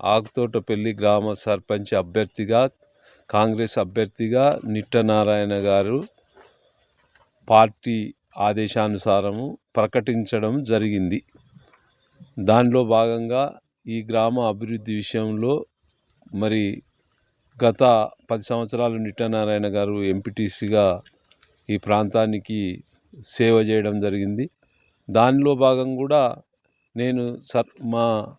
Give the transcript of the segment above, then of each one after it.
ఆకుతోటపల్లి గ్రామ సర్పంచ్ అభ్యర్థిగా కాంగ్రెస్ అభ్యర్థిగా నిట్టనారాయణ గారు పార్టీ ఆదేశానుసారము ప్రకటించడం జరిగింది. దానిలో భాగంగా ఈ గ్రామ అభివృద్ధి విషయంలో మరి గత పది సంవత్సరాలు నిట్టనారాయణ గారు ఎంపీటీసీగా ఈ ప్రాంతానికి సేవ చేయడం జరిగింది. దానిలో భాగం కూడా నేను సర్ మా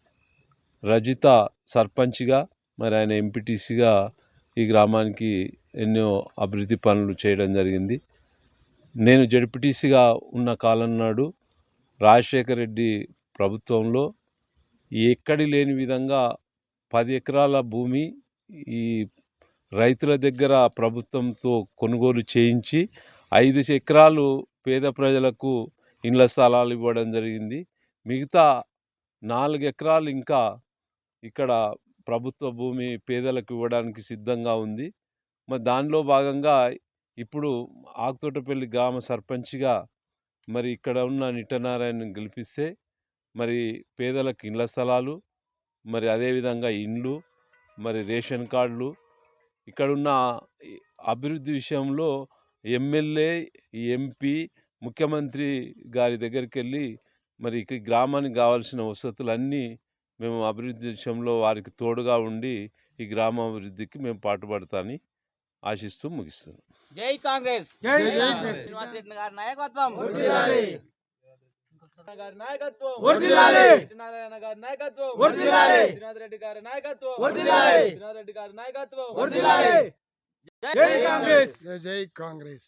రజిత సర్పంచ్గా మరి ఆయన ఎంపీటీసీగా ఈ గ్రామానికి ఎన్నో అభివృద్ధి పనులు చేయడం జరిగింది. నేను జడ్పీటీసీగా ఉన్న కాలం నాడు రాజశేఖర రెడ్డి ప్రభుత్వంలో ఎక్కడి లేని విధంగా పది ఎకరాల భూమి ఈ రైతుల దగ్గర ప్రభుత్వంతో కొనుగోలు చేయించి ఐదు ఎకరాలు పేద ప్రజలకు ఇండ్ల స్థలాలు ఇవ్వడం జరిగింది. మిగతా నాలుగు ఎకరాలు ఇంకా ఇక్కడ ప్రభుత్వ భూమి పేదలకు ఇవ్వడానికి సిద్ధంగా ఉంది. మరి దానిలో భాగంగా ఇప్పుడు ఆకుతోటపల్లి గ్రామ సర్పంచ్గా మరి ఇక్కడ ఉన్న నిట్టనారాయణను గెలిపిస్తే మరి పేదలకు ఇండ్ల స్థలాలు మరి అదేవిధంగా ఇండ్లు మరి రేషన్ కార్డులు ఇక్కడున్న అభివృద్ధి విషయంలో ఎమ్మెల్యే ఎంపీ ముఖ్యమంత్రి గారి దగ్గరికి వెళ్ళి మరి ఈ గ్రామానికి కావాల్సిన వసతులన్నీ మేము అభివృద్ధి విషయంలో వారికి తోడుగా ఉండి ఈ గ్రామ అభివృద్ధికి మేము పాటుపడతామని ఆశిస్తూ ముగిస్తున్నాను జై కాంగ్రెస్ జై జై కాంగ్రెస్. శ్రీనివాస్ రెడ్డి గారి నాయకత్వం. గారి నాయకత్వం వర్ధిల్లాలి. సత్యనారాయణ గారి నాయకత్వం వర్ధిల్లాలి. శ్రీనాథ్ రెడ్డి గారి నాయకత్వం వర్ధిల్లాలి. శ్రీనాథ్ రెడ్డి గారి నాయకత్వం వర్ధిల్లాలి. జై జై కాంగ్రెస్ జై జై కాంగ్రెస్